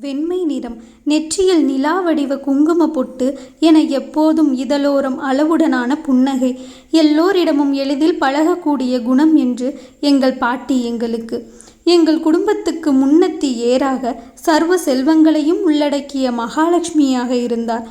வெண்மை நிறம் நெற்றியில் நிலா வடிவ குங்கும பொட்டு என எப்போதும் இதழோரம் அளவுடனான புன்னகை. எல்லோரிடமும் எளிதில் பழகக்கூடிய குணம் என்று எங்கள் பாட்டி எங்களுக்கு. எங்கள் குடும்பத்துக்கு முன்னத்தி ஏறாக சர்வ செல்வங்களையும் உள்ளடக்கிய மகாலட்சுமியாக இருந்தார்.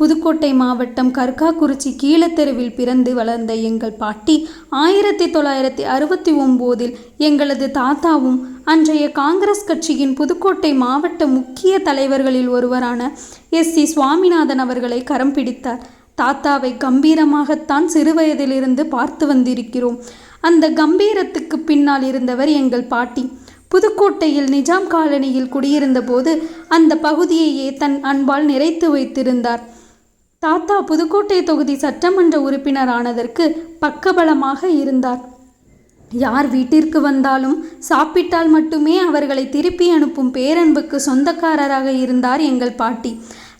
புதுக்கோட்டை மாவட்டம் கர்காக்குறிச்சி கீழத்தெருவில் பிறந்து வளர்ந்த எங்கள் பாட்டி ஆயிரத்தி தொள்ளாயிரத்தி அறுபத்தி ஒம்போதில் எங்களது தாத்தாவும் அன்றைய காங்கிரஸ் கட்சியின் புதுக்கோட்டை மாவட்ட முக்கிய தலைவர்களில் ஒருவரான எஸ். சி. சுவாமிநாதன் அவர்களை கரம் பிடித்தார். தாத்தாவை கம்பீரமாகத்தான் சிறுவயதிலிருந்து பார்த்து வந்திருக்கிறோம். அந்த கம்பீரத்துக்கு பின்னால் இருந்தவர் எங்கள் பாட்டி. புதுக்கோட்டையில் நிஜாம் காலனியில் குடியிருந்தபோது அந்த பகுதியையே தன் அன்பால் நிறைத்து வைத்திருந்தார். தாத்தா புதுக்கோட்டை தொகுதி சட்டமன்ற உறுப்பினரானதற்கு பக்கபலமாக இருந்தார். யார் வீட்டிற்கு வந்தாலும் சாப்பிட்டால் மட்டுமே அவர்களை திருப்பி அனுப்பும் பேரன்புக்கு சொந்தக்காரராக இருந்தார் எங்கள் பாட்டி.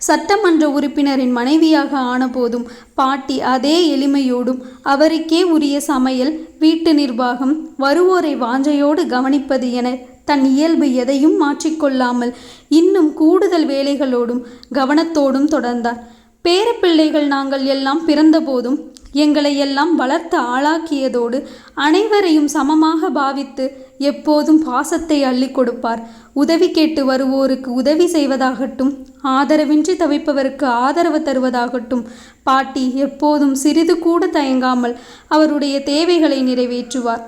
சட்டமன்ற உறுப்பினரின் மனைவியாக ஆனபோதும் பாட்டி அதே எளிமையோடும் அவருக்கே உரிய சமையல் வீட்டு நிர்வாகம் வருவோரை வாஞ்சையோடு கவனிப்பது என தன் இயல்பு எதையும் மாற்றிக்கொள்ளாமல் இன்னும் கூடுதல் வேலைகளோடும் கவனத்தோடும் தொடர்ந்தார். பேரப்பிள்ளைகள் நாங்கள் எல்லாம் பிறந்தபோதும் எங்களை எல்லாம் வளர்த்து ஆளாக்கியதோடு அனைவரையும் சமமாக பாவித்து எப்போதும் பாசத்தை அள்ளி கொடுப்பார். உதவி கேட்டு வருவோருக்கு உதவி செய்வதாகட்டும் ஆதரவின்றி தவிப்பவருக்கு ஆதரவு தருவதாகட்டும் பாட்டி எப்போதும் சிறிது கூட தயங்காமல் அவருடைய தேவைகளை நிறைவேற்றுவார்.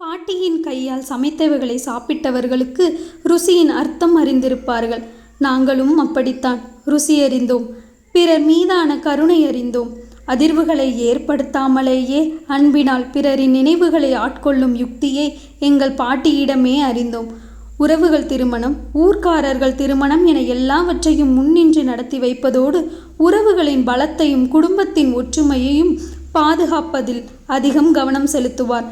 பாட்டியின் கையால் சமைத்தவைகளை சாப்பிட்டவர்களுக்கு ருசியின் அர்த்தம் அறிந்திருப்பார்கள். நாங்களும் அப்படித்தான் ருசி அறிந்தோம். பிறர் மீதான கருணை அறிந்தோம் அதிர்வுகளை ஏற்படுத்தாமலேயே அன்பினால் பிறரின் நினைவுகளை ஆட்கொள்ளும் யுக்தியை எங்கள் பாட்டியிடமே அறிந்தோம். உறவுகள் திருமணம் ஊர்க்காரர்கள் திருமணம் என எல்லாவற்றையும் முன்னின்று நடத்தி வைப்பதோடு உறவுகளின் பலத்தையும் குடும்பத்தின் ஒற்றுமையையும் பாதுகாப்பதில் அதிகம் கவனம் செலுத்துவார்.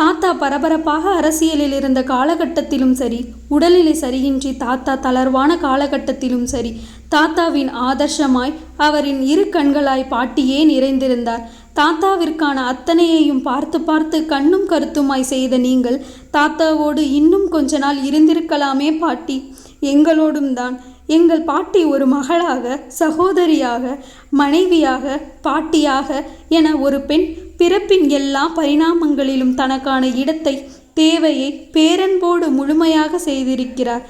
தாத்தா பரபரப்பாக அரசியலில் இருந்த காலகட்டத்திலும் சரி உடல்நிலை சரியின்றி தாத்தா தளர்வான காலகட்டத்திலும் சரி தாத்தாவின் ஆதர்ஷமாய் அவரின் இரு கண்களாய் பாட்டியே நிறைந்திருந்தார். தாத்தாவிற்கான அத்தனையையும் பார்த்து பார்த்து கண்ணும் கருத்துமாய் செய்த நீங்கள் தாத்தாவோடு இன்னும் கொஞ்ச நாள் இருந்திருக்கலாமே பாட்டி. எங்களோடும் தான். எங்கள் பாட்டி ஒரு மகளாக சகோதரியாக மனைவியாக பாட்டியாக என ஒரு பெண் பிறப்பின் எல்லா பரிணாமங்களிலும் தனக்கான இடத்தை தேவையை பேரன்போடு முழுமையாக செய்திருக்கிறார்.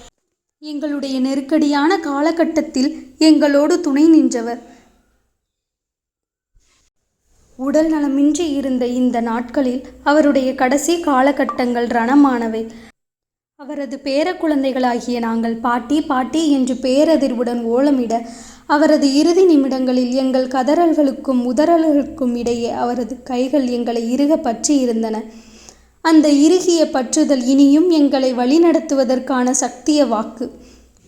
எங்களுடைய நெருக்கடியான காலகட்டத்தில் எங்களோடு துணை நின்றவர். உடல் நலமின்றி இருந்த இந்த நாட்களில் அவருடைய கடைசி காலகட்டங்கள் ரணமானவை. அவரது பேரக்குழந்தைகளாகிய நாங்கள் பாட்டி பாட்டி என்று பேரதிர்வுடன் ஓலமிட அவரது இறுதி நிமிடங்களில் எங்கள் கதறல்களுக்கும் உதறல்களுக்கும் இடையே அவரது கைகள் எங்களை இறுக பற்றி இருந்தன. அந்த இறுகிய பற்றுதல் இனியும் எங்களை வழிநடத்துவதற்கான சக்திய வாக்கு.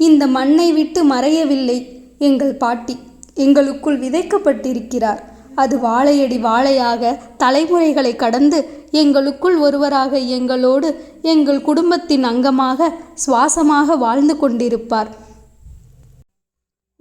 இந்த மண்ணை விட்டு மறையவில்லை எங்கள் பாட்டி. எங்களுக்குள் விதைக்கப்பட்டிருக்கிறார். அது வாழையடி வாழையாக தலைமுறைகளை கடந்து எங்களுக்குள் ஒருவராக எங்களோடு எங்கள் குடும்பத்தின் அங்கமாக சுவாசமாக வாழ்ந்து கொண்டிருப்பார்.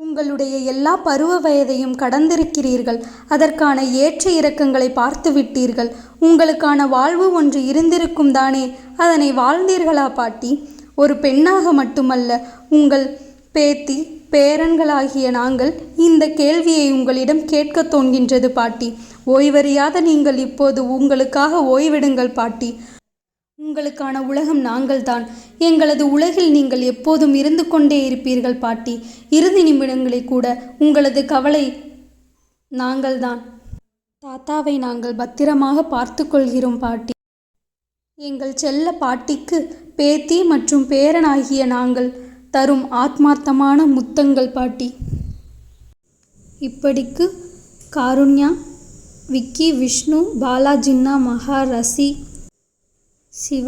உங்களுடைய எல்லா பருவ வயதையும் கடந்திருக்கிறீர்கள். அதற்கான ஏற்ற இறக்கங்களை பார்த்து விட்டீர்கள் உங்களுக்கான வாழ்வு ஒன்று இருந்திருக்கும் தானே. அதனை வாழ்ந்தீர்களா பாட்டி? ஒரு பெண்ணாக மட்டுமல்ல உங்கள் பேத்தி பேரன்களாகிய நாங்கள் இந்த கேள்வியை உங்களிடம் கேட்கத் தோன்கின்றது பாட்டி. ஓய்வறியாத நீங்கள் இப்போது உங்களுக்காக ஓய்விடுங்கள் பாட்டி. உங்களுக்கான உலகம் நாங்கள்தான். எங்களது உலகில் நீங்கள் எப்போதும் இருந்து கொண்டே இருப்பீர்கள் பாட்டி. இறுதி நிமிடங்களில் கூட உங்களது கவலை நாங்கள்தான். தாத்தாவை நாங்கள் பத்திரமாக பார்த்து கொள்கிறோம் பாட்டி. எங்கள் செல்ல பாட்டிக்கு பேத்தி மற்றும் பேரனாகிய நாங்கள் தரும் ஆத்மார்த்தமான முத்தங்கள் பாட்டி. இப்படிக்கு காருண்யா விக்கி விஷ்ணு பாலாஜின்னா மகா ரசி ശിവ